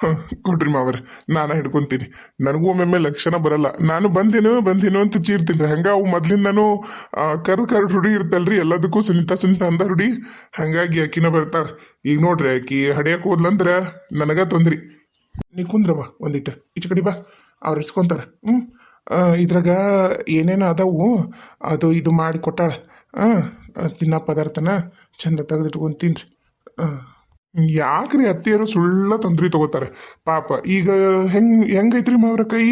ಹ, ಕೊಡ್ರಿ ಮಾವರ ನಾನು ಹಿಡ್ಕೊಂತೀನಿ. ನನಗೂ ಒಮ್ಮೊಮ್ಮೆ ಲಕ್ಷಣ ಬರಲ್ಲ. ನಾನು ಬಂದೇನು ಬಂದೇನು ಅಂತ ಚೀರ್ತೀನಿ ರೀ ಹಂಗ ಅವು ಮೊದ್ಲಿಂದಾನು ಕರ್ದು ಕರ್ದು ಹುಡಿ ಇರ್ತಲ್ರಿ. ಎಲ್ಲದಕ್ಕೂ ಸುನಿತಾ ಸುನಿತಾ ಅಂದ ಹುಡಿ. ಹಂಗಾಗಿ ಆಕಿನ ಬರ್ತಾಳೆ. ಈಗ ನೋಡ್ರಿ ಆಕಿ ಹಡಿಯಕ್ ಹೋದ್ಲಂದ್ರೆ ನನಗ ತೊಂದ್ರಿ. ನೀ ಕುಂದ್ರವ ಒಂದಿಟ್ಟು. ಈಚೆ ಕಡೆ ಬಾ. ಅವ್ರು ಇಸ್ಕೊಂತಾರೆ ಹ್ಞೂ ಇದ್ರಾಗ ಏನೇನು ಅದಾವು ಅದು ಇದು ಮಾಡಿ ಕೊಟ್ಟಾಳ. ಹಾಂ ತಿನ್ನೋ ಪದಾರ್ಥನ ಚಂದ ತೆಗೆದಿಟ್ಕೊಂಡು ತಿನ್ರಿ. ಹಾಂ ಯಾಕ್ರಿ ಅತ್ತಿಯರು ಸುಳ್ಳ ತೊಂದ್ರೆ ತಗೋತಾರೆ? ಪಾಪ ಈಗ ಹೆಂಗ್ ಹೆಂಗೈತ್ರಿ ಮಾವ್ರ ಕೈ?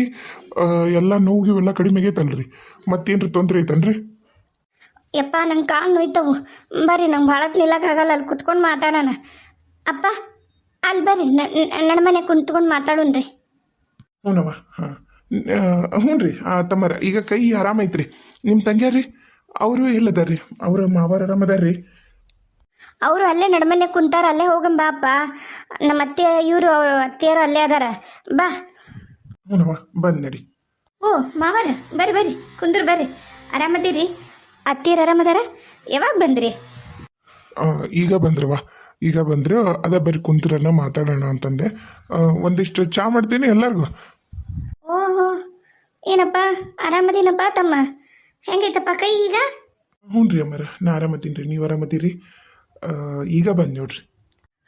ಎಲ್ಲ ನೋವು ಇವೆಲ್ಲ ಕಡಿಮೆ ಆಗೈತಲ್ರಿ. ಮತ್ತೇನ್ರಿ ತೊಂದ್ರೆ ಐತನ್ರಿ? ಯಪ್ಪ ನಂಗೆ ಕಾಲು ನೋಯ್ತವು. ಬರ್ರಿ ನಂಗೆ ಭಾಳ ನಿಲ್ಲಕ್ಕಾಗಲ್ಲ ಅಲ್ಲಿ ಕುತ್ಕೊಂಡು ಮಾತಾಡೋಣ. ಅಪ್ಪ ಅಲ್ಲಿ ಬರ್ರಿ. ನನ್ನ ಮನೆ ಕುಂತ್ಕೊಂಡು ಮಾತಾಡೋಣ್ರಿ. ಹ್ಞೂನವ್ವ ಹಾಂ. ಹ್ಞೂ ರೀ ತಮ್ಮರ. ಈಗ ಕೈ ಆರಾಮೈತ್ರಿ ನಿಮ್ಮ ತಂಗ್ಯಾರ್ರಿ? ಅವರು ಎಲ್ಲದಾರ್ರಿ? ಅವರ ಮಾವಾರ ಆರಾಮದಾರ್ರಿ ಅವರು ಅಲ್ಲೇ ನಡ್ಮನೆ ಕುಂತಾರ ಅಲ್ಲೇ ಹೋಗಂಬ ಅಪ್ಪ. ನಮ್ಮ ಅತ್ತೆ ಇವರು ಅವ್ರ ಅತ್ತೆಯರು ಅಲ್ಲೇ ಅದಾರ. ಬಾ. ಹ್ಞೂನವ್ವ ಬಂದ್ ನಡಿ. ಓ ಮಾವರ ಬರ್ರಿ ಬರ್ರಿ. ಕುಂದ್ರ ಬರ್ರಿ. ಆರಾಮದಿರಿ? ಅತ್ತೀರ ಆರಾಮದಾರ? ಯಾವಾಗ ಬಂದ್ರಿ? ಆ, ಈಗ ಬಂದ್ರವ ಈಗ ಬಂದ್ರೆ ಅದ ಬರೀ ಕುಂತ್ರನ್ನ ಮಾತಾಡೋಣ ಅಂತಂದೆ. ಆ, ಒಂದಿಷ್ಟು ಚಾ ಮಾಡ್ತೀನಿ ಎಲ್ಲರಿಗೂ. ಓಹೋ ಏನಪ್ಪ? ಆರಾಮದಿನಪ್ಪ ತಮ್ಮ? ಹೆಂಗೈತಪ್ಪ ಕೈ ಈಗ? ಹ್ಞೂ ರೀ ಅಮ್ಮರ ನಾ ಆರಾಮತ್ತೀನಿ ರೀ ನೀವು ಆರಾಮತ್ತೀರಿ ಈಗ ಬಂದ್ ನೋಡ್ರಿ.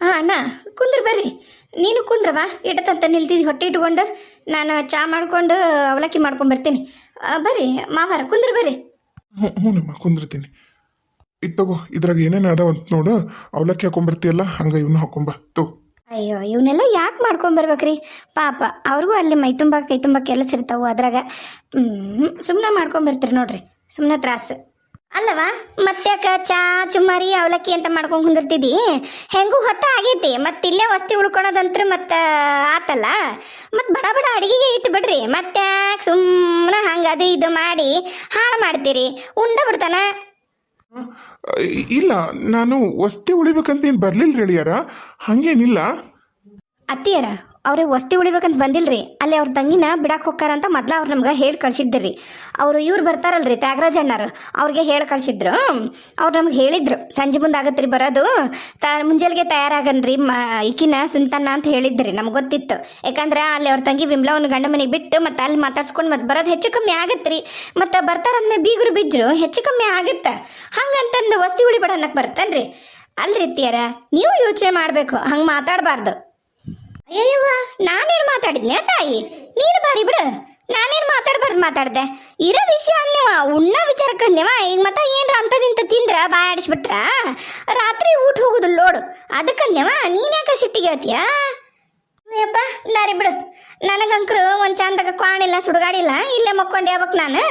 ಹಾಂ ಅಣ್ಣ ಕುಂದ್ರ ಬರ್ರಿ. ನೀನು ಕುಂದ್ರವ ಇಡತಂತ ನಿಲ್ತಿದ್ದಿ ಹೊಟ್ಟೆ ಇಟ್ಕೊಂಡು. ನಾನು ಚಾ ಮಾಡ್ಕೊಂಡು ಅವಲಕ್ಕಿ ಮಾಡ್ಕೊಂಡು ಬರ್ತೀನಿ. ಆ, ಬರ್ರಿ ಮಾವಾರ ಕುಂದ್ರ ಬರ್ರಿ. ಹ್ಞೂ ಹ್ಞೂನಮ್ಮ ಕುಂದಿರ್ತೀನಿ. ಇದು ತಗೋ ಇದ್ರಾಗ ಏನೇನು ಅದಾವ ಅಂತ ನೋಡು. ಅವಲಕ್ಕಿ ಹಾಕೊಂಬರ್ತೀಯಲ್ಲ ಹಂಗ ಇವನು ಹಾಕೊಂಬ ತೋ. ಅಯ್ಯೋ ಇವನ್ನೆಲ್ಲ ಯಾಕೆ ಮಾಡ್ಕೊಂಬರ್ಬೇಕ್ರಿ ಪಾಪ ಅವ್ರಿಗೂ ಅಲ್ಲಿ ಮೈ ತುಂಬ ಕೈ ತುಂಬ ಕೆಲಸ ಇರ್ತಾವು ಅದ್ರಾಗ. ಸುಮ್ಮನೆ ಮಾಡ್ಕೊಂಬರ್ತೀರಿ ನೋಡ್ರಿ. ಸುಮ್ಮನೆ ತ್ರಾಸು. ಅಲ್ಲವಾ? ಮತ್ತ್ಯಾಕ ಚಾ ಚುಮಾರಿ ಅವಲಕ್ಕಿ ಅಂತ ಮಾಡ್ಕೊಂಡು ಕುಂದಿರ್ತಿದ್ದಿ? ಹೆಂಗೂ ಹೊತ್ತ ಆಗೈತಿ ಮತ್ತೆ ಇಲ್ಲೇ ವಸ್ತಿ ಉಳ್ಕೊಳೋದಂತ್ರ ಮತ್ತೆ ಆತಲ್ಲ? ಮತ್ತೆ ಬಡ ಬಡ ಅಡಿಗೆಗೆ ಇಟ್ಟು ಬಿಡ್ರಿ. ಮತ್ತ್ಯಾಕೆ ಸುಮ್ಮನೆ ಹಂಗೆ ಅದು ಇದು ಮಾಡಿ ಹಾಳು ಮಾಡ್ತೀರಿ? ಉಂಡ ಬಿಡ್ತಾನ? ಇಲ್ಲ ನಾನು ವಸ್ತಿ ಉಳಿಬೇಕಂತ ಏನು ಬರ್ಲಿಲ್ಲ ಹೇಳಿಯಾರ ಹಂಗೇನಿಲ್ಲ. ಅತ್ತಿಯರ? ಅವ್ರಿಗೆ ವಸ್ತಿ ಉಳಿಬೇಕಂತ ಬಂದಿಲ್ರಿ, ಅಲ್ಲಿ ಅವ್ರ ತಂಗಿನ ಬಿಡಕ್ಕೆ ಹೋಗ್ತಾರಂತ ಮೊದ್ಲ ಅವ್ರು ನಮ್ಗೆ ಹೇಳಿ ಕಳ್ಸಿದ್ರಿ ಅವರು ಇವ್ರು ಬರ್ತಾರಲ್ರಿ ತ್ಯಾಗರಾಜ್ ಅಣ್ಣಾರು, ಅವ್ರಿಗೆ ಹೇಳಿ ಕಳ್ಸಿದ್ರು. ಅವ್ರು ನಮ್ಗೆ ಹೇಳಿದ್ರು, ಸಂಜೆ ಮುಂದೆ ರೀ ಬರೋದು, ತ ಮುಂಜಾನೆಗೆ ತಯಾರಾಗನ್ರಿ ಮ ಈಕಿನ ಸುಂತನ್ನ ಅಂತ ಹೇಳಿದ್ರಿ, ನಮ್ಗೆ ಗೊತ್ತಿತ್ತು. ಯಾಕಂದ್ರೆ ಅಲ್ಲಿ ಅವ್ರ ತಂಗಿ ವಿಮ್ಲವನ್ನ ಗಂಡ ಮನೆಗೆ ಬಿಟ್ಟು ಮತ್ತೆ ಅಲ್ಲಿ ಮಾತಾಡ್ಸ್ಕೊಂಡು ಮತ್ತೆ ಬರೋದು ಹೆಚ್ಚು ಕಮ್ಮಿ ಆಗತ್ರಿ. ಮತ್ತೆ ಬರ್ತಾರಂದ್ಮೇಲೆ ಬೀಗರು ಬಿದ್ರು ಹೆಚ್ಚು ಕಮ್ಮಿ ಆಗತ್ತೆ. ಹಂಗಂತಂದು ವಸ್ತಿ ಉಳಿಬೇಡ ಅನ್ನಕ್ಕೆ ರೀ ಅಲ್ರಿ ತಿಯರ ನೀವು ಯೋಚನೆ ಮಾಡಬೇಕು, ಹಂಗೆ ಮಾತಾಡಬಾರ್ದು. ಅಯ್ಯವ್ವ ನಾನೇನು ಮಾತಾಡಿದ್ನ ತಾಯಿ? ನೀನು ಬಾರಿ ಬಿಡು. ನಾನೇನು ಮಾತಾಡ್ಬಾರ್ದು ಮಾತಾಡ್ದೆ. ಇರೋ ವಿಷಯ ಅಂದೇವ ಉಣ್ಣ ವಿಚಾರಕ್ಕೆ ಅಂದೇವ ಈಗ ಮತ್ತೆ ಏನ್ರ ಅಂತದಿಂತ ತಿಂದ್ರ, ಬಾಯ್ ಆಡಿಸ್ಬಿಟ್ರ? ರಾತ್ರಿ ಊಟ ಹೋಗುದಿಲ್ಲ ನೋಡು ಅದಕ್ಕಂದೇವ ನೀನ್ಯಾಕ ಸಿಟ್ಟಿಗೆ ಹೇಳ್ತೀಯ? ಯಪ್ಪ ದಾರಿ ಬಿಡು. ನನಗಂಕರು ಒಂದು ಚಂದಾಗ ಕ್ವಾಣಿಲ್ಲ ಸುಡುಗಾಡಿಲ್ಲ ಇಲ್ಲೇ. ಮಕ್ಕೊಂಡೆ ಯಾವಕ್ ನಾನು.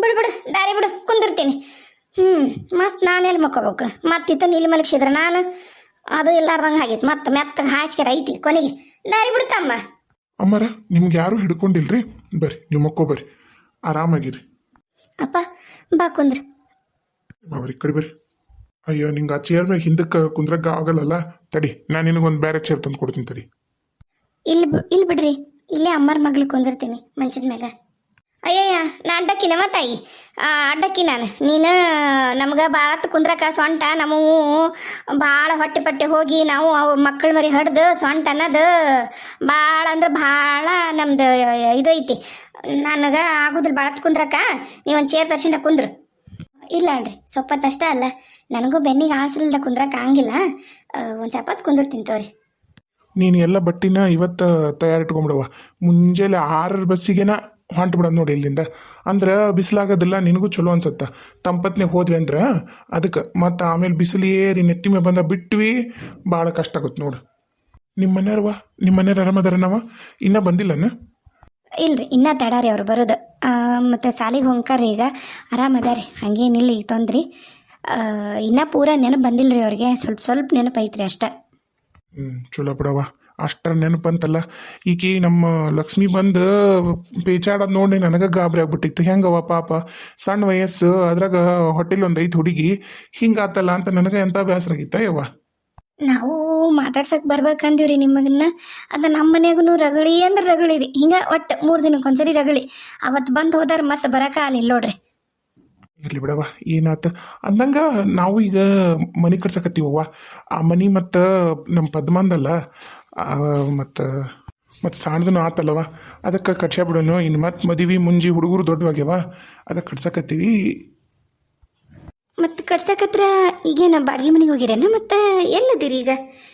ಬಿಡು ಬಿಡು, ದಾರಿ ಬಿಡು, ಕುಂದಿರ್ತೀನಿ. ಹ್ಞೂ ಮತ್ತೆ ನಾನೆಲ್ಲಿ ಮಕ್ಕೋಬೇಕು? ಮತ್ತಿತ್ತ ನೀಲಿ ಮಲಗಿಸಿದ್ರ ನಾನು? ಅದು ಇಲ್ಲಾರ್ದಂಗೆ ಆಗೈತೆ. ಮತ್ತೆ ಮೆತ್ತಗೆ ಹಾಸಿಗೆ ಐತಿ ಕೊನೆಗೆ ದಾರಿ ಬಿಡ್ತಮ್ಮ. ಅಮ್ಮರ ನಿಮ್ಗೆ ಯಾರು ಹಿಡ್ಕೊಂಡಿಲ್ರಿ? ಬರ್ರಿ ನೀವು ಮಕ್ಕೋ ಬರ್ರಿ. ಆರಾಮಾಗಿರಿ. ಅಪ್ಪ ಬಾ ಕುಂದ್ರ. ಬಾಬ್ರಿ ಕಡೆ ಬರ್ರಿ. ಅಯ್ಯೋ ನಿಂಗೆ ಆ ಚೇರ್ ಮೇಲೆ ಹಿಂದಕ್ಕೆ ಕುಂದ್ರಕ್ಕೆ ಆಗಲ್ಲಲ್ಲ? ತಡಿ ನಾನು ನಿನಗೊಂದು ಬೇರೆ ಚೇರ್ ತಂದು ಕೊಡ್ತೀನಿ ತಡಿ. ಇಲ್ಲಿ ಇಲ್ಲಿ ಬಿಡ್ರಿ. ಇಲ್ಲೇ ಅಮ್ಮರ ಮಗ್ಳು ಕುಂದಿರ್ತೀನಿ ಮಂಚದ ಮ್ಯಾಗ. ಅಯ್ಯಯ್ಯ, ನಾ ಅಡ್ಡಕ್ಕಿನವ ತಾಯಿ ಅಡ್ಡಕ್ಕಿ ನಾನು. ನೀನು ನಮ್ಗೆ ಭಾಳ ಕುಂದ್ರಕ ಸೊಂಟ ನಮ್ಮವು ಭಾಳ ಹೊಟ್ಟೆ ಪಟ್ಟೆ ಹೋಗಿ ನಾವು ಅವು ಮಕ್ಕಳ ಮರಿ ಹಡ್ದು ಸೊಂಟ ಅನ್ನೋದು ಭಾಳ ಅಂದ್ರೆ ಭಾಳ ನಮ್ದು ಇದು ಐತಿ. ನನಗೆ ಆಗೋದಿಲ್ಲ ಭಾಳ ಕುಂದ್ರಕ ನೀವೊಂದು ಚೇರ್ ತರ್ಸಿಂದ ಕುಂದ್ರು. ಇಲ್ಲ ಅಲ್ರಿ ಸೊಪ್ಪತ್ತಷ್ಟ ಅಲ್ಲ. ನನಗೂ ಬೆನ್ನಿಗೆ ಆಸರಿಲ್ದ ಕುಂದ್ರಕ ಹಂಗಿಲ್ಲ ಒಂದು ಸಪತ್ ಕುಂದಿರ್ತೀನಿ ತೋರಿ. ನೀನು ಎಲ್ಲ ಬಟ್ಟಿನ ಇವತ್ತು ತಯಾರಿಟ್ಕೊಂಬಿಡವ ಮುಂಜಾನೆ ಆರರ ಬಸ್ಸಿಗೆನ ಹೊಂಟು ಬಿಡೋದು ನೋಡಿ ಇಲ್ಲಿಂದ. ಅಂದ್ರೆ ಬಿಸಿಲಾಗೋದಿಲ್ಲ ನಿನಗೂ ಚಲೋ ಅನ್ಸತ್ತ? ತಂಪತ್ನೇ ಹೋದ್ವಿ ಅಂದ್ರೆ ಅದಕ್ಕೆ ಮತ್ತು ಆಮೇಲೆ ಬಿಸಿಲು ಏರಿ ನೆತ್ತಿ ಮೇಲೆ ಬಂದ ಬಿಟ್ವಿ ಭಾಳ ಕಷ್ಟ ಆಗುತ್ತೆ ನೋಡು. ನಿಮ್ಮ ಮನೆಯವ್ರವ ನಿಮ್ಮ ಮನೆಯವ್ರು ಆರಾಮದಾರ ನಾವ ಇನ್ನೂ ಬಂದಿಲ್ಲನ? ಇಲ್ರಿ ಇನ್ನ ತಡಾರಿ ಅವ್ರು ಬರೋದು. ಮತ್ತೆ ಸಾಲಿಗೆ ಹೊಂಕಾರ್ರಿ ಈಗ. ಆರಾಮದಾರಿ ಹಂಗೇನಿಲ್ಲ ಈಗ ತೊಂದ್ರಿ. ಇನ್ನ ಪೂರ ನೆನಪು ಬಂದಿಲ್ರಿ ಅವ್ರಿಗೆ. ಸ್ವಲ್ಪ ಸ್ವಲ್ಪ ನೆನಪು ಐತ್ರಿ ಅಷ್ಟೇ. ಹ್ಞೂ ಚಲೋ ಬಿಡವ ಅಷ್ಟರ ನೆನಪಂತಲ್ಲ. ಈಕಿ ನಮ್ಮ ಲಕ್ಷ್ಮಿ ಬಂದು ಪೇಚಾಡೋದು ನೋಡಿ ನನಗೆ ಗಾಬರಿ ಆಗ್ಬಿಟ್ಟಿತ್ತು. ಹೆಂಗವ ಪಾಪ? ಸಣ್ಣ ವಯಸ್ಸು ಅದ್ರಾಗ ಹೊಟ್ಟೆಲಿ ಒಂದು ಐದು ಹುಡುಗಿ. ಹಿಂಗಾತಲ್ಲ ಅಂತ ನನಗೆ ಎಂಥ ಬೇಸರ ಆಗಿತ್ತ ಯವ್ವ ನಾವು ಮಾತಾಡ್ಸಕ್ ಬರ್ಬೇಕಂದೀವ್ರಿ ನಿಮಗನ್ನ ಅದ ನಮ್ಮ ಮನೆಗೂ ರಗಳಿ ಅಂದ್ರೆ ರಗಳಿ ರೀ. ಹಿಂಗ ಒಟ್ಟು ಮೂರು ದಿನಕ್ಕೊಂದ್ಸರಿ ರಗಳಿ. ಅವತ್ತು ಬಂದು ಹೋದಾರ ಮತ್ತೆ ಬರಕ ಅಲ್ಲಿ ನೋಡ್ರಿ. ಇರ್ಲಿ ಬಿಡವ ಏನಾತ? ಅಂದಂಗ ನಾವು ಈಗ ಮನೆ ಕಟ್ಸಕತ್ತೀವವ್ವ. ಆ ಮನಿ ಮತ್ತು ನಮ್ಮ ಪದ್ಮಂದಲ್ಲ ಮತ್ತು ಮತ್ತು ಸಣ್ಣದೂ ಆತಲ್ಲವ. ಅದಕ್ಕೆ ಕಟ್ಸ್ಯಾ ಬಿಡೋನು ಇನ್ನು ಮತ್ತೆ ಮದುವೆ ಮುಂಜಿ ಹುಡುಗರು ದೊಡ್ಡವಾಗ್ಯವ ಅದಕ್ಕೆ ಕಟ್ಸಕತ್ತೀವಿ. ಮತ್ತು ಕಟ್ಸಕತ್ರ ಈಗೇನು ಬಾಡಿಗೆ ಮನೆಗೆ ಹೋಗಿರೇನ? ಮತ್ತು ಎಲ್ಲದಿರಿ ಈಗ?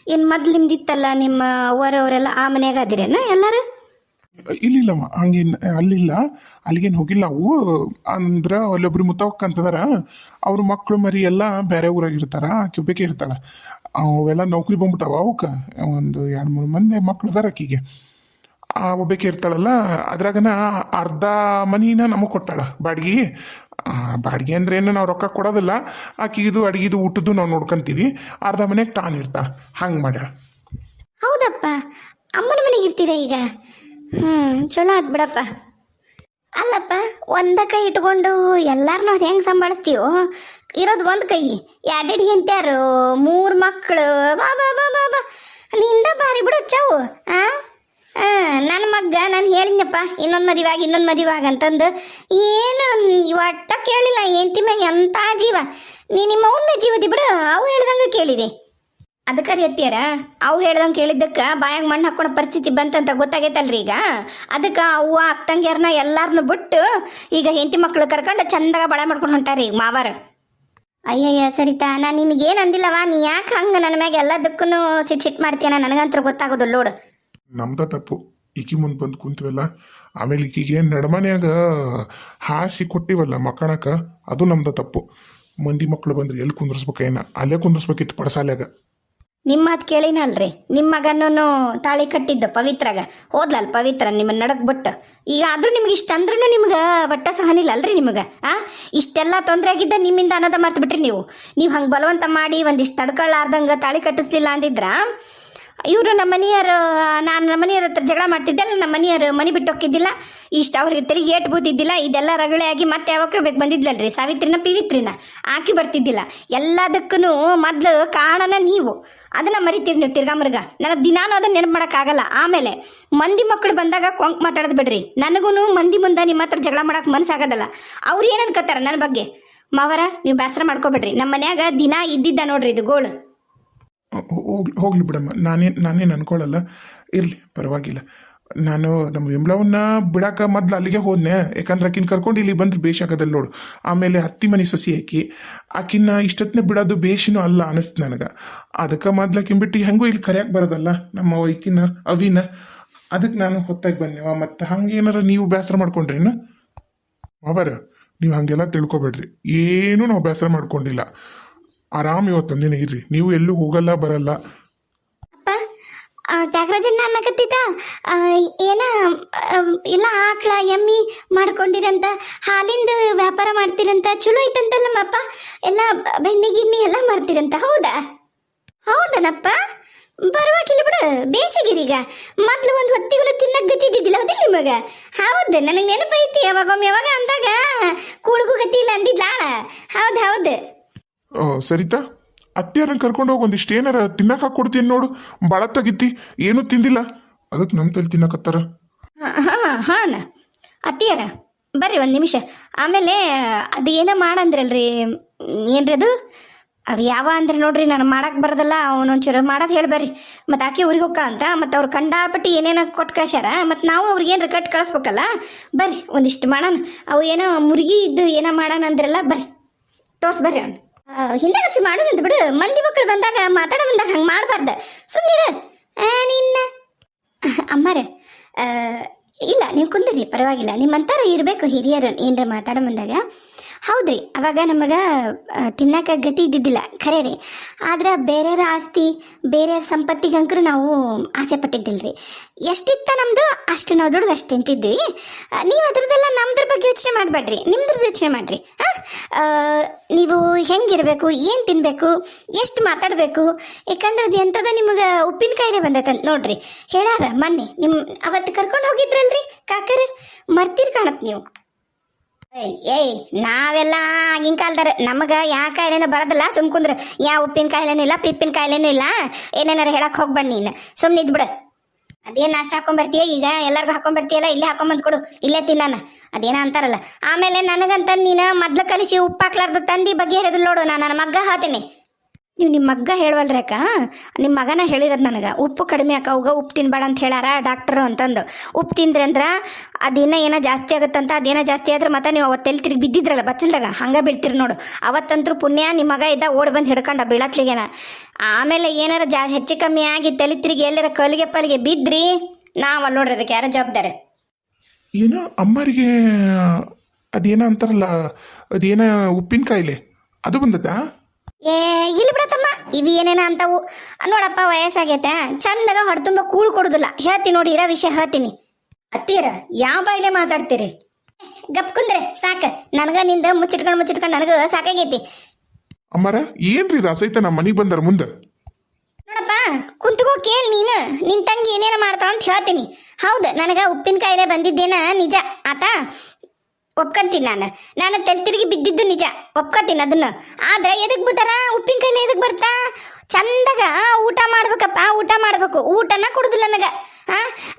ಏನು ಮೊದ್ಲು ನಿಮ್ದಿತ್ತಲ್ಲ ನಿಮ್ಮ ಅವರವರೆಲ್ಲ ಆ ಮನೆಯಾಗ ಅದಿರೇನ ಎಲ್ಲರೂ? ಇಲ್ಲಿಲ್ಲಮ್ಮ ಹಂಗೇನು ಅಲ್ಲಿಲ್ಲ. ಅಲ್ಲಿಗೇನು ಹೋಗಿಲ್ಲ ಅವು. ಅಂದ್ರೆ ಅಲ್ಲೊಬ್ರು ಮುತ್ತವಕ್ಕ ಅಂತದಾರ ಅವ್ರ ಮಕ್ಕಳು ಮರಿ ಎಲ್ಲ ಬೇರೆ ಊರಾಗ ಇರ್ತಾರ ಆಕೆ ಇರ್ತಾಳ. ಅವೆಲ್ಲ ನೌಕರಿ ಬಂದ್ಬಿಟ್ಟಾವ ಅವಕ್ಕೆ. ಒಂದು ಎರಡು, ಮೂರು ಮಂದಿ ಮಕ್ಳು ಅದಾರ ಆಕಿಗೆ. ಆ ಒಬ್ಬಾಕೆ ಇರ್ತಾಳಲ್ಲ, ಅದ್ರಾಗನ ಅರ್ಧ ಮನಿನ ನಮಗೆ ಕೊಟ್ಟಾಳ ಬಾಡ್ಗಿ. ಬಾಡಿಗೆ ಅಂದ್ರೆ ಏನು, ನಾವು ರೊಕ್ಕ ಕೊಡೋದಿಲ್ಲ. ಆಕಿಗಿದು, ಅಡಿಗಿದು, ಊಟದ್ದು ನಾವು ನೋಡ್ಕೊಂತೀವಿ. ಅರ್ಧ ಮನೆಗೆ ತಾನು ಇರ್ತಾಳ. ಹಂಗೆ ಮಾಡ್ಯಾಳ. ಹೌದಪ್ಪ. ಅಮ್ಮನ ಮನೆಗೆ ಇರ್ತೀರ ಈಗ? ಹ್ಞೂ ಚಲೋ ಆತ್ ಬಿಡಪ್ಪ. ಅಲ್ಲಪ್ಪ, ಒಂದ ಕೈ ಇಟ್ಕೊಂಡು ಎಲ್ಲಾರನ್ನೂ ಅದು ಹೆಂಗೆ ಸಂಭಾಳಿಸ್ತೀವೋ ಇರೋದು ಒಂದು ಕೈ. ಎರಡೆರಡು ಹಿಂತ್ಯಾರು ಮೂರು ಮಕ್ಕಳು ಬಾ ಬಾ ಬಾ ಬಾ ಬಾ. ನಿಂದ ಬಾರಿ ಬಿಡು ಚಾವು ಆ? ನನ್ನ ಮಗ್ಗ, ನಾನು ಹೇಳಿದ್ನಪ್ಪ, ಇನ್ನೊಂದು ಮದಿವಾಗ ಇನ್ನೊಂದು ಮದಿವಾಗ ಅಂತಂದು. ಏನು, ಒಟ್ಟ ಕೇಳಿಲ್ಲ, ಹೆಂಡ್ತಿ ಮ್ಯಾಗ ಎಂಥ ಜೀವ. ನೀ ನಿಮ್ಮ ಒಮ್ಮೆ ಜೀವದಿ ಬಿಡು, ಅವು ಹೇಳ್ದಂಗೆ ಕೇಳಿದೆ. ಅದಕ್ಕೆ ರೀ ಅವು ಹೇಳ್ದಂಗೆ ಕೇಳಿದ್ದಕ್ಕೆ ಬಾಯಾಗ ಮಣ್ಣು ಹಾಕ್ಕೊಳೋ ಪರಿಸ್ಥಿತಿ ಬಂತಂತ ಗೊತ್ತಾಗೈತಲ್ರಿ ಈಗ. ಅದಕ್ಕೆ ಅವ್ವ ಅಕ್ಕಂಗ್ಯಾರನ್ನ ಎಲ್ಲಾರನ್ನು ಬಿಟ್ಟು ಈಗ ಹೆಂಡತಿ ಮಕ್ಕಳು ಕರ್ಕೊಂಡು ಚಂದಾಗ ಬಳೆ ಮಾಡ್ಕೊಂಡು ಹೊಂಟಾರಿ ಈಗ ಮಾವಾರ. ಅಯ್ಯಯ್ಯ, ಸರಿತಾ, ನಾನು ನಿನಗೇನು ಅಂದಿಲ್ಲವ? ನೀ ಯಾಕೆ ಹಂಗೆ ನನ್ನ ಮ್ಯಾಗ ಎಲ್ಲದಕ್ಕೂ ಸಿಟ್ ಸಿಟ್ ಮಾಡ್ತೀಯ? ನನಗಂತ್ರ ಗೊತ್ತಾಗೋದಿಲ್ಲ ನೋಡು. ನಮ್ದ ತಪ್ಪು. ಈಕಿ ಮುಂದೆ ಬಂದು ಕುಂತ್ವಲ್ಲ, ಆಮೇಲೆ ಈಕಿಗೆ ನಡಮನ್ಯಾಗ ಹಾಸಿ ಕೊಟ್ಟಿವಲ್ಲ ಮಕ್ಕಳಕ ಅದು ನಮ್ದ ತಪ್ಪು. ಮಂದಿ ಮಕ್ಕಳು ಬಂದ್ರೆ ಎಲ್ಲಿ ಕುಂದ್ರಸ್ಬೇಕೇನ ಅಲ್ಲೇ ಕುಂದ್ರಸ್ಬೇಕಿತ್ತು ಪಡಸಾಲ್ಯಾಗ. ನಿಮ್ಮ ಮಾತು ಕೇಳಿನಲ್ರಿ. ನಿಮ್ಮ ಮಗನೂ ತಾಳಿ ಕಟ್ಟಿದ್ದು ಪವಿತ್ರಾಗ. ಹೋದ್ಲಲ್ ಪವಿತ್ರ ನಿಮ್ಮ ನಡಕ್ ಬಿಟ್ಟು ಈಗ ಆದರೂ ನಿಮ್ಗೆ ಇಷ್ಟ ಅಂದ್ರೂ ನಿಮ್ಗೆ ಬಟ್ಟ ಸಹನಿಲ್ಲ ಅಲ್ರಿ ನಿಮಗೆ, ಆ? ಇಷ್ಟೆಲ್ಲ ತೊಂದರೆ ಆಗಿದ್ದ ನಿಮ್ಮಿಂದ ಅನ್ನದ ಮರ್ತು ಬಿಟ್ರಿ ನೀವು. ನೀವು ಹಂಗೆ ಬಲವಂತ ಮಾಡಿ ಒಂದಿಷ್ಟು ತಡ್ಕೊಳ್ಳಾರ್ದಂಗೆ ತಾಳಿ ಕಟ್ಟಿಸ್ಲಿಲ್ಲ ಅಂದಿದ್ರ, ಇವರು ನಮ್ಮ ಮನೆಯವರು ನಾನು ನಮ್ಮ ಮನೆಯವ್ರ ಹತ್ರ ಜಗಳ ಮಾಡ್ತಿದ್ದೆಲ್ಲ ನಮ್ಮ ಮನೆಯವರು ಮನೆ ಬಿಟ್ಟು ಹೋಗಿದ್ದಿಲ್ಲ ಇಷ್ಟು ಅವ್ರಿಗೆ ತೆರಿಗೆ ಏಟ್ ಬೂತಿದ್ದಿಲ್ಲ, ಇದೆಲ್ಲ ರಗಳೆ ಆಗಿ ಮತ್ತೆ ಯಾವಾಗ ಬೇಕು ಬಂದಿದ್ಲಲ್ರಿ. ಸಾವಿತ್ರಿನ, ಪಿವಿತ್ರಿನ ಆಕಿ ಬರ್ತಿದ್ದಿಲ್ಲ. ಎಲ್ಲದಕ್ಕೂ ಮೊದಲು ಕಾರಣನ ನೀವು. ಅದನ್ನ ಮರಿತೀರಿ ನೀವು ತಿರ್ಗಾಮರ್ಗ. ನನಗೆ ದಿನಾನು ಅದನ್ನ ನೆನಪು ಮಾಡೋಕ್ಕಾಗಲ್ಲ. ಆಮೇಲೆ ಮಂದಿ ಮಕ್ಕಳು ಬಂದಾಗ ಕೊಂಕ್ ಮಾತಾಡೋದು ಬಿಡ್ರಿ. ನನಗೂ ಮಂದಿ ಮುಂದೆ ನಿಮ್ಮ ಹತ್ರ ಜಗಳ ಮಾಡೋಕೆ ಮನಸ್ಸಾಗೋದಲ್ಲ ಅವ್ರು ಏನು ಅನ್ಕೋತಾರೆ ನನ್ನ ಬಗ್ಗೆ? ಮಾವರ, ನೀವು ಬೇಸರ ಮಾಡ್ಕೋಬೇಡ್ರಿ. ನಮ್ಮ ಮನ್ಯಾಗ ದಿನ ಇದ್ದಿದ್ದ ನೋಡ್ರಿ ಇದು ಗೋಳು. ಹೋಗ್ಲಿ ಹೋಗ್ಲಿ ಬಿಡಮ್ಮ. ನಾನೇ, ನಾನೇನು ಅನ್ಕೊಳ್ಳಲ್ಲ ಇರಲಿ, ಪರವಾಗಿಲ್ಲ. ನಾನು ನಮ್ಮ ವಿಮ್ಲವನ್ನ ಬಿಡಾಕ ಮೊದ್ಲು ಅಲ್ಲಿಗೆ ಹೋದ್ನೆ. ಯಾಕಂದ್ರೆ ಆಕಿನ ಕರ್ಕೊಂಡು ಇಲ್ಲಿ ಬಂದ್ರೆ ಬೇಷ್ ಆಗೋದಲ್ಲ ನೋಡು. ಆಮೇಲೆ ಹತ್ತಿ ಮನೆ ಸೊಸಿ ಆಕಿ. ಆಕಿನ ಇಷ್ಟೊತ್ತನೇ ಬಿಡೋದು ಬೇಷಿನೂ ಅಲ್ಲ ಅನಿಸ್ತು ನನಗೆ. ಅದಕ್ಕೆ ಮೊದ್ಲು ಆಕಿನ ಬಿಟ್ಟು ಹೆಂಗೂ ಇಲ್ಲಿ ಕರೆಯಕ್ಕೆ ಬರೋದಲ್ಲ ನಮ್ಮ ಈಕಿನ ಅವಿನ. ಅದಕ್ಕೆ ನಾನು ಹೊತ್ತಾಗಿ ಬಂದೆವ ಮತ್ತು ಹಂಗೇನಾರ ನೀವು ಬೇಸರ ಮಾಡ್ಕೊಂಡ್ರೇನು ಅವರ ನೀವು ಹಾಗೆಲ್ಲ ತಿಳ್ಕೊಬೇಡ್ರಿ. ಏನೂ ನಾವು ಬೇಸರ ಮಾಡ್ಕೊಂಡಿಲ್ಲ. ಆರಾಮ್ ಇವತ್ತೊಂದಿನ ಇರ್ರಿ. ನೀವು ಎಲ್ಲೂ ಹೋಗಲ್ಲ, ಬರಲ್ಲ. ತ್ಯಾಗರಾಜಣ್ಣ ಅನ್ನಕತ್ತಿದ್ದ ಏನ ಎಲ್ಲ ಆಕಳ, ಎಮ್ಮಿ ಮಾಡ್ಕೊಂಡಿರಂತ ಹಾಲಿಂದ ವ್ಯಾಪಾರ ಮಾಡ್ತಿರಂತ, ಚಲೋ ಐತಂತಲ್ಲಮ್ಮಪ್ಪ? ಎಲ್ಲ ಬೆಣ್ಣೆ, ಗಿಣ್ಣಿ ಎಲ್ಲ ಮಾಡ್ತಿರಂತ, ಹೌದಾ? ಹೌದನಪ್ಪ? ಪರವಾಗಿಲ್ಲ ಬಿಡು ಬೇಸಿಗಿರೀಗ ಮೊದ್ಲು ಒಂದು ಹೊತ್ತಿಗೂ ತಿನ್ನಕ್ಕೆ ಗತಿ ಇದ್ದಿದ್ದಿಲ್ಲ, ಹೌದಿಲ್ಲ ನಿಮಗ? ಹೌದು, ನನಗೆ ನೆನಪೈತಿ ಯಾವಾಗೊಮ್ಮೆ, ಯಾವಾಗ ಅಂದಾಗ ಕೂಳಿಗೂ ಗತಿ ಇಲ್ಲ ಅಂದಿದ್ಲಾಳ ಹೌದು ಹೌದು. ಸರಿತಾ? ಅತ್ತೆಯರನ್ನ ಕರ್ಕೊಂಡು ಹೋಗಿ ಒಂದಿಷ್ಟು ಏನಾರ ತಿನ್ನಕ್ಕೆ ಹಾಕೊಡ್ತೀನಿ ನೋಡು. ಭಾಳ ತಗಿತಿ. ಏನೂ ತಿಂದಿಲ್ಲ. ಅದಕ್ಕೆ ನಮ್ಮ ತಲೆ ತಿನ್ನಕತ್ತಾರ ಹಾಂ ಹಾಂ ಅತ್ತಿಯರ, ಬರ್ರಿ ಒಂದು ನಿಮಿಷ. ಆಮೇಲೆ, ಅದು ಏನೋ ಮಾಡಂದ್ರಲ್ರಿ? ಏನ್ರಿ ಅದು? ಅದು ಯಾವ ಅಂದ್ರೆ ನೋಡ್ರಿ, ನಾನು ಮಾಡಕ್ಕೆ ಬರೋದಲ್ಲ, ಅವನೊಂಚೂರು ಮಾಡೋದು ಹೇಳಿ ಬರ್ರಿ. ಮತ್ತು ಆಕೆ ಊರಿಗೆ ಹೋಗ್ಕಳಂತ, ಮತ್ತು ಅವ್ರು ಕಂಡಾಪಟ್ಟಿ ಏನೇನೋ ಕೊಟ್ಟು ಕಳ್ಸ್ಯಾರ, ಮತ್ತು ನಾವು ಅವ್ರಿಗೆ ಏನ್ರ ಕಟ್ ಕಳಿಸ್ಬೇಕಲ್ಲ, ಬರ್ರಿ, ಒಂದಿಷ್ಟು ಮಾಡೋಣ. ಅವು ಏನೋ ಮುರುಗಿ ಇದ್ದು ಏನೋ ಮಾಡೋಣ ಅಂದ್ರಲ್ಲ, ಬರ್ರಿ. ತೋರ್ಸ್ ಬರ್ರಿ ಅವ್ನು. ಹಿಂದೆ ವರ್ಷ ಮಾಡು ಅಂತ ಬಿಡು. ಮಂದಿ ಮಕ್ಕಳು ಬಂದಾಗ ಮಾತಾಡ ಬಂದಾಗ ಹಂಗೆ ಮಾಡಬಾರ್ದು. ಸುಮ್ಮನೆ ನಿನ್ನ. ಅಮ್ಮಾರೆ ಇಲ್ಲ, ನೀವು ಕುಂದ್ರಿ, ಪರವಾಗಿಲ್ಲ. ನಿಮ್ಮಂತಾರ ಇರಬೇಕು ಹಿರಿಯರು ಏನರ ಮಾತಾಡ ಬಂದಾಗ. ಹೌದ್ರಿ, ಅವಾಗ ನಮಗೆ ತಿನ್ನಕ ಗತಿ ಇದ್ದಿದ್ದಿಲ್ಲ ಖರೆ ರೀ. ಆದ್ರೆ ಬೇರೆಯವ್ರ ಆಸ್ತಿ, ಬೇರೆಯವ್ರ ಸಂಪತ್ತಿಗಂಕರು ನಾವು ಆಸೆ ಪಟ್ಟಿದ್ದಿಲ್ಲ ರೀ ಎಷ್ಟಿತ್ತ ನಮ್ಮದು ಅಷ್ಟು ನಾವು ದುಡ್ದು ಅಷ್ಟು ತಿಂತಿದ್ವಿ. ನೀವು ಅದ್ರದ್ದೆಲ್ಲ ನಮ್ದ್ರ ಬಗ್ಗೆ ಯೋಚನೆ ಮಾಡಬೇಡ್ರಿ ನಿಮ್ದ್ರದ್ದು ಯೋಚನೆ ಮಾಡಿರಿ ನೀವು ಹೆಂಗಿರಬೇಕು, ಏನು ತಿನ್ನಬೇಕು ಎಷ್ಟು ಮಾತಾಡಬೇಕು ಯಾಕಂದ್ರೆ ಅದು ಎಂಥದ ನಿಮಗೆ ಉಪ್ಪಿನಕಾಯಿಲೆ ಅಂತ ನೋಡ್ರಿ. ಹೇಳಾರ ಮೊನ್ನೆ ನಿಮ್ಮ ಅವತ್ತು ಕರ್ಕೊಂಡು ಹೋಗಿದ್ರಲ್ರಿ, ಕಾಕರ್? ಮರ್ತಿರ್ ಕಾಣತ್ ನೀವು. ಏಯ್, ನಾವೆಲ್ಲ ಆಗಿನ ಕಾಲದಾರ ನಮಗೆ ಯಾ ಕಾಯಿಲೆನ ಬರೋದಿಲ್ಲ. ಸುಮ್ ಕುಂದ್ರ ಯಾ ಉಪ್ಪಿನ ಕಾಯಿಲೆನೂ ಇಲ್ಲ ಪಿಪ್ಪಿನ ಕಾಯಿಲೆನೂ ಇಲ್ಲ. ಏನೇನಾರ ಹೇಳಕ್ ಹೋಗ್ಬೇಡ ನೀನು. ಸುಮ್ಮನೆ ಇದ್ಬಿಡ ಅದೇನು ನಾಷ್ಟ ಹಾಕೊಂಡ್ಬರ್ತೀಯ ಈಗ ಎಲ್ಲರಿಗೂ ಹಾಕೊಂಡ್ಬರ್ತೀಯಲ್ಲ ಇಲ್ಲೇ ಹಾಕೊಂಬಂದು ಕೊಡು. ಇಲ್ಲೇ ತಿನ್ನಾನ ಅದೇನ ಅಂತಾರಲ್ಲ. ಆಮೇಲೆ ನನಗಂತ ನೀನು ಮೊದ್ಲು ಕಲಿಸಿ ಉಪ್ಪು ಹಾಕ್ಲಾರ್ದು ತಂದಿ ಬಗ್ಗೆ ಹೇಳಿದ್ರು ನೋಡು ನಾನು ನನ್ನ ಮಗ್ಗ ಹಾತೀನಿ ನೀವು ನಿಮ್ಮ ಮಗ್ಗ ಹೇಳವಲ್ರಕ್ಕ ನಿಮ್ಮ ಮಗನ ಹೇಳಿರೋದು ನನಗೆ. ಉಪ್ಪು ಕಡಿಮೆ ಅಕ್ಕವ್ಗ ಉಪ್ಪು ತಿನ್ಬೇಡ ಅಂತ ಹೇಳಾರ ಡಾಕ್ಟ್ರು ಅಂತಂದು. ಉಪ್ಪು ತಿಂದ್ರೆ ಅಂದ್ರೆ ಅದಿನ್ನ ಏನೋ ಜಾಸ್ತಿ ಆಗುತ್ತಂತ ಅದೇನೋ ಜಾಸ್ತಿ ಆದ್ರೆ ಮತ್ತೆ ನೀವು ಅವತ್ತೆಲ್ಲಿ ತಿರುಗಿ ಬಿದ್ದಿದ್ರಲ್ಲ ಬಚ್ಚಲ್ದಾಗ, ಹಂಗೆ ಬೀಳ್ತೀರಿ ನೋಡು. ಅವತ್ತಂತ್ರು ಪುಣ್ಯ ನಿಮ್ಮ ಮಗ ಇದ್ದ ಓಡಿ ಬಂದು ಹಿಡ್ಕೊಂಡ ಬೀಳತ್ಲಿಗೇನ. ಆಮೇಲೆ ಏನಾರ ಜಾ ಹೆಚ್ಚು ಕಮ್ಮಿ ಆಗಿ ತಲೆ ತಿರುಗಿ ಎಲ್ಲಾರ ಕಲಿಗೆ ಪಲಿಗೆ ಬಿದ್ರಿ ನಾವಲ್ಲ ನೋಡ್ರಿ ಅದಕ್ಕೆ ಯಾರ ಜವಾಬ್ದಾರಿ. ಏನೋ ಅಮ್ಮರಿಗೆ ಅದೇನ ಅಂತಾರಲ್ಲ, ಅದೇನ ಉಪ್ಪಿನ ಕಾಯಿಲೆ ಅದು ಬಂದದ್ದಾ? ಏ ಇಲ್ಲಿ ಬಿಡತ್ತಮ್ಮ ಇವು ಏನೇನ ಅಂತವು ನೋಡಪ್ಪ ವಯಸ್ಸಾಗೈತೆ. ಚಂದಾಗ ಹೊಡ್ತುಂಬ ಕೂಳು ಕೊಡುದಿಲ್ಲ. ಹೇಳ್ತೀನಿ ನೋಡಿ ಇರೋ ವಿಷಯ ಹೇಳ್ತೀನಿ. ಅತ್ತೀರ ಯಾವ ಬಾಯಿಲೆ ಮಾತಾಡ್ತೀರಿ? ಗಪ್ ಕುಂದ್ರೆ ಸಾಕ. ನನಗ ನಿಂದ ಮುಚ್ಚಿಟ್ಕೊಂಡು ಮುಚ್ಚಿಟ್ಕೊಂಡು ನನಗ ಸಾಕಾಗೈತಿ. ಅಮ್ಮರ ಏನ್ರಿ ಇದು ಅಸೈತ ನಮ್ಮ ಮನೆಗೆ ಬಂದಾರ ಮುಂದೆ? ನೋಡಪ್ಪ ಕುಂತ್ಕೋ ಕೇಳಿ ನೀನು. ನಿನ್ ತಂಗಿ ಏನೇನ ಮಾಡ್ತಾಳ ಅಂತ ಹೇಳ್ತೀನಿ. ಹೌದು ನನಗ ಉಪ್ಪಿನಕಾಯಿಲೆ ಬಂದಿದ್ದೇನ ನಿಜ ಆತಾ? ಒಪ್ಕೊಂತೀನಿ ನಾನು. ನಾನು ತಲೆ ತಿರುಗಿ ಬಿದ್ದಿದ್ದು ನಿಜ. ಒಪ್ಕೊತೀನಿ ಅದನ್ನ. ಆದ್ರೆ ಎದಕ್ಕೆ ಬಿದ್ದಾರ ಉಪ್ಪಿನಕಾಯಿ ಎದಕ್ಕೆ ಎದಕ್ ಬರ್ತಾ? ಚಂದಾಗ ಊಟ ಮಾಡ್ಬೇಕಪ್ಪ ಊಟ ಮಾಡ್ಬೇಕು. ಊಟನ ಕೊಡುದಿಲ್ಲ ನನಗೆ.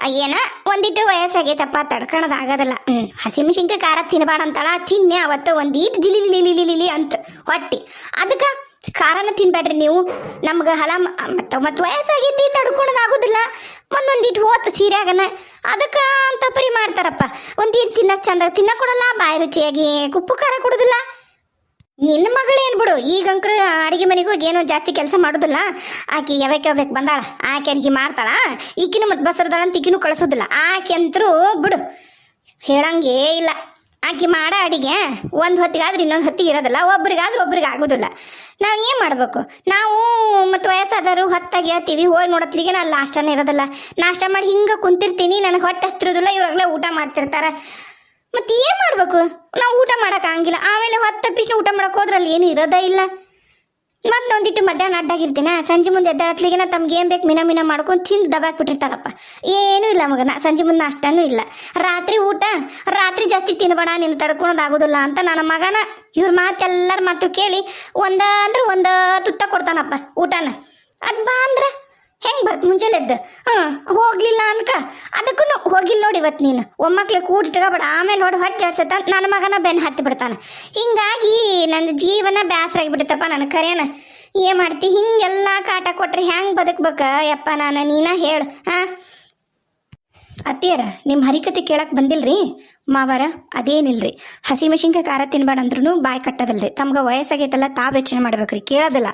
ಏನ? ಒಂದಿಟ್ಟು ವಯಸ್ಸಾಗೈತಪ್ಪ, ತಡ್ಕೊಳೋದು ಆಗೋದಲ್ಲ. ಹ್ಮ್, ಹಸಿಮೆಣಸಿನ್ಕಾಯಿ ಖಾರ ತಿನ್ನಬೇಡ ಅಂತಾಳ. ತಿನ್ನೆ ಅವತ್ತು ಒಂದೀಟ್ ಜಿಲಿ ಲಿಲಿ ಲಿಲಿ ಅಂತ ಹೊಟ್ಟಿ. ಅದಕ್ಕೆ ಖಾರನ ತಿನ್ಬೇಡ್ರಿ ನೀವು. ನಮ್ಗೆ ಹಲ ಮತ್ತು ಮತ್ತು ವಯಸ್ಸಾಗೈತಿ ತಡ್ಕೊಳೋದು ಆಗೋದಿಲ್ಲ ಒಂದೊಂದಿಟ್ಟು ಹೋತು ಸೀರೆಗನ. ಅದಕ್ಕೆ ಅಂತ ಪರಿ ಮಾಡ್ತಾರಪ್ಪ. ಒಂದೇನು ತಿನ್ನಕ್ಕೆ ಚಂದ ತಿನ್ನಕ್ಕೆ ಕೊಡಲ್ಲ ಬಾಯಿ ರುಚಿಯಾಗಿ ಉಪ್ಪು ಖಾರ ಕೊಡೋದಿಲ್ಲ. ನಿನ್ನ ಮಗಳೇನು ಬಿಡು. ಈಗ ಅಂಕ್ರ ಅಡಿಗೆ ಮನೆಗೆ ಹೋಗಿ ಏನೋ ಜಾಸ್ತಿ ಕೆಲಸ ಮಾಡೋದಿಲ್ಲ. ಆಕಿ ಯಾವಾಗ ಯಾವಾಗ ಬಂದಾಳ? ಆಕೆ ಅಡಿಗೆ ಮಾಡ್ತಾಳ? ಈಕಿನೂ ಮತ್ತೆ ಬಸರದಾಳ ಅಂತ ಈಕಿನೂ ಕಳಿಸೋದಿಲ್ಲ. ಆಕೆ ಅಂತರೂ ಬಿಡು. ಹೇಳಂಗೇ ಇಲ್ಲ. ಆಕಿ ಮಾಡೋ ಅಡಿಗೆ, ಒಂದು ಹೊತ್ತಿಗಾದ್ರೆ ಇನ್ನೊಂದು ಹೊತ್ತಿಗೆ ಇರೋದಿಲ್ಲ, ಒಬ್ರಿಗಾದ್ರೆ ಒಬ್ರಿಗೆ ಆಗೋದಿಲ್ಲ. ನಾವು ಏನು ಮಾಡಬೇಕು? ನಾವು ಮತ್ತು ವಯಸ್ಸಾದವರು ಹೊತ್ತಾಗಿ ಹೇಳ್ತೀವಿ ಹೋಗಿ ನೋಡತ್ಲಿಗೆ ನಾನು ನಾಷ್ಟನೇ ಇರೋದಿಲ್ಲ. ನಾಷ್ಟ ಮಾಡಿ ಹಿಂಗೆ ಕುಂತಿರ್ತೀನಿ, ನನಗೆ ಹೊಟ್ಟೆ ಹಸ್ತಿರೋದಿಲ್ಲ, ಇವ್ರಾಗಲೇ ಊಟ ಮಾಡ್ತಿರ್ತಾರೆ. ಮತ್ತೆ ಏನು ಮಾಡಬೇಕು? ನಾವು ಊಟ ಮಾಡೋಕ್ಕಾಗಿಲ್ಲ ಆಮೇಲೆ ಹೊತ್ತು ತಪ್ಪಿಸಿ ಊಟ ಮಾಡಕ್ಕೆ ಹೋದ್ರಲ್ಲಿ ಏನು ಇರೋದೇ ಇಲ್ಲ. ಮತ್ತೆ ಒಂದಿಟ್ಟು ಮಧ್ಯಾಹ್ನ ಅಡ್ಡಾಗಿರ್ತೀನ ಸಂಜೆ ಮುಂದೆ ಎದ್ದಾಡತ್ಲಿಗೆ ತಮ್ಗೆ ಏನು ಬೇಕು ಮಿನ ಮಿನ ಮಾಡ್ಕೊಂಡು ತಿಂದು ದಬಾಕ್ಬಿಟ್ಟಿರ್ತಾರಪ್ಪ ಏನೂ ಇಲ್ಲ ಮಗನ, ಸಂಜೆ ಮುಂದೆ ಅಷ್ಟನೂ ಇಲ್ಲ. ರಾತ್ರಿ ಊಟ, ರಾತ್ರಿ ಜಾಸ್ತಿ ತಿನ್ಬೇಡ ನೀನು ತಡ್ಕೊಳೋದಾಗೋದಿಲ್ಲ ಅಂತ ನನ್ನ ಮಗನ. ಇವ್ರ ಮಾತೆಲ್ಲರ ಮಾತು ಕೇಳಿ ಒಂದ ಅಂದ್ರೆ ಒಂದ ತುತ್ತ ಕೊಡ್ತಾನಪ್ಪ ಊಟನ. ಅದು ಬಾ ಅಂದ್ರೆ ಹೆಂಗೆ ಬರ್ತ ಮುಂಜಾನೆ ಎದ್ದು ಹಾಂ, ಹೋಗ್ಲಿಲ್ಲ ಅನ್ಕ. ಅದಕ್ಕೂ ಹೋಗಿಲ್ಲ ನೋಡಿ ಇವತ್ತು ನೀನು. ಒಮ್ಮಕ್ಳಿಗೆ ಕೂಡಿ ಇಟ್ಕೊಬೇಡ. ಆಮೇಲೆ ನೋಡಿ ಹೊಟ್ಟೆ ಆಡ್ಸತ್ತ ನನ್ನ ಮಗನ ಬೆನ್ನು ಹತ್ತಿ ಬಿಡ್ತಾನೆ. ಹಿಂಗಾಗಿ ನನ್ನ ಜೀವನ ಬೇಸರ ಆಗಿಬಿಡುತ್ತಪ್ಪ ನನ್ನ ಕರೆಯನ ಏನು ಮಾಡ್ತಿ? ಹಿಂಗೆಲ್ಲ ಕಾಟ ಕೊಟ್ರೆ ಹೆಂಗೆ ಬದುಕ್ಬೇಕ? ಯಪ್ಪ ನಾನು, ನೀನ ಹೇಳು. ಹಾಂ? ಅತ್ತಿಯರ ನಿಮ್ಮ ಹರಿಕತೆ ಕೇಳಕ್ಕೆ ಬಂದಿಲ್ರಿ? ಮಾವಾರ, ಅದೇನಿಲ್ರಿ? ಹಸಿಮೆಣಸಿನ್ಕಾಯಿ ಖಾರ ತಿನ್ಬೇಡ ಅಂದ್ರೂ ಬಾಯಿ ಕಟ್ಟದಲ್ರಿ. ತಮ್ಗೆ ವಯಸ್ಸಾಗೈತಲ್ಲ, ತಾವು ಯೋಚನೆ ಮಾಡ್ಬೇಕ್ರಿ, ಕೇಳೋದಿಲ್ಲ.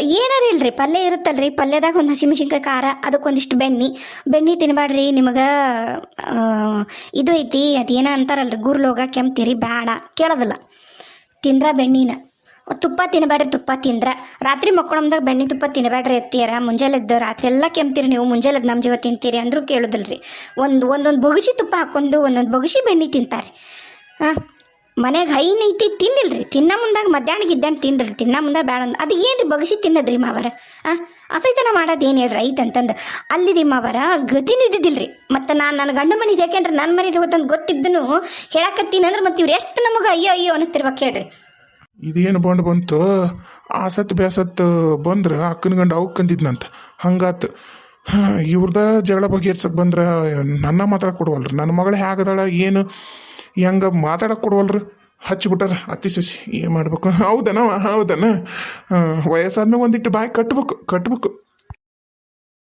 ಏನಾರ ಇಲ್ರಿ, ಪಲ್ಯ ಇರುತ್ತಲ್ರಿ, ಪಲ್ಯದಾಗ ಒಂದು ಹಸಿಮೆಣಸಿನ್ಕಾಯಿ ಖಾರ ಅದಕ್ಕೊಂದಿಷ್ಟು ಬೆಣ್ಣೆ. ಬೆಣ್ಣೆ ತಿನ್ಬೇಡ್ರಿ ನಿಮಗೆ ಇದು ಐತಿ, ಅದೇನ ಅಂತಾರಲ್ರಿ, ಗುರ್ಲೋಗ ಕೆಮ್ತೀರಿ ಬೇಡ ಕೇಳೋದಿಲ್ಲ. ತಿಂದ್ರ ಬೆಣ್ಣಿನ. ತುಪ್ಪ ತಿನ್ನಬೇಡ್ರಿ ತುಪ್ಪ ತಿಂದ್ರ. ರಾತ್ರಿ ಮಕ್ಕಳಮ್ದಾಗ ಬೆಣ್ಣೆ ತುಪ್ಪ ತಿನ್ನಬೇಡ್ರಿ ಎತ್ತಿಯರ ಮುಂಜಾನೆದ್ದು ರಾತ್ರಿ ಎಲ್ಲ ಕೆಮ್ತೀರಿ ನೀವು. ಮುಂಜಾನೆದ್ದು ನಮ್ಮ ಜೀವ ತಿಂತೀರಿ ಅಂದ್ರು ಕೇಳೋದಿಲ್ರಿ. ಒಂದು, ಒಂದೊಂದು ಬೊಗಸಿ ತುಪ್ಪ ಹಾಕೊಂಡು, ಒಂದೊಂದು ಬೊಗಸಿ ಬೆಣ್ಣೆ ತಿಂತಾರೆ. ಹಾಂ ಮನೆಗೆ ಹೈನ್ ಐತಿ ತಿನ್ನಿಲ್ರಿ. ತಿನ್ನ ಮುಂದಾಗ ಮಧ್ಯಾಹ್ನ ಇದ್ದಂಗೆ ತಿನ್ನಿರಿ ತಿನ್ನ ಮುಂದೆ ಬೇಡ ಅಂದ್ ಏನು ರೀ ಬಗಸಿ ತಿನ್ನದ್ರಿ ಮಾವರ? ಆ ಅಸೈತನ ಮಾಡೋದು ಏನು ಹೇಳ್ರಿ? ಐತೆ ಅಂತಂದು. ಅಲ್ಲಿ ರೀ ಮಾವರ ಗತಿನೂ ಇದ್ದಿದ್ದಿಲ್ರಿ ಮತ್ತು ನಾನು ನನ್ನ ಗಂಡ ಮನೆ ಯಾಕೆಂದ್ರೆ ನನ್ನ ಮನೆ ಇವತ್ತಂದು ಗೊತ್ತಿದ್ದನು. ಹೇಳಕತ್ತೀನಿ ಅಂದ್ರೆ ಮತ್ತೆ ಇವ್ರು ಎಷ್ಟು ನಮಗೆ ಅಯ್ಯೋ ಅಯ್ಯೋ ಅನಿಸ್ತಿರ್ಬೇಕು ಹೇಳ್ರಿ. ಇದೇನು ಬಂಡ್ ಬಂತು? ಆಸತ್ ಬೇಸತ್ ಬಂದ್ರೆ ಅಕ್ಕನ ಗಂಡ ಅವಕ್ಕೆ ಕಂದಿದ್ನಂತ ಹಂಗಾತು ಇವ್ರದ ಜಗಳ ಬಗೆಹರ್ಸಕ್ಕೆ ಬಂದ್ರೆ ನನ್ನ ಮಾತಾಡಕ್ಕೆ ಕೊಡುವಲ್ರಿ. ನನ್ನ ಮಗಳು ಹೇಗದಾಳ ಏನು, ಹೆಂಗೆ ಮಾತಾಡಕ್ಕೆ ಕೊಡವಲ್ರಿ? ಹಚ್ಚಿಬಿಟ್ಟಾರ ಅತ್ತಿ ಸೊಸಿ. ಏನು ಮಾಡ್ಬೇಕು? ಹೌದನ. ಹೌದನ ವಯಸ್ಸಾದ್ಮೇಲೆ ಒಂದಿಟ್ಟು ಬಾಯಿ ಕಟ್ಬೇಕು ಕಟ್ಬೇಕು.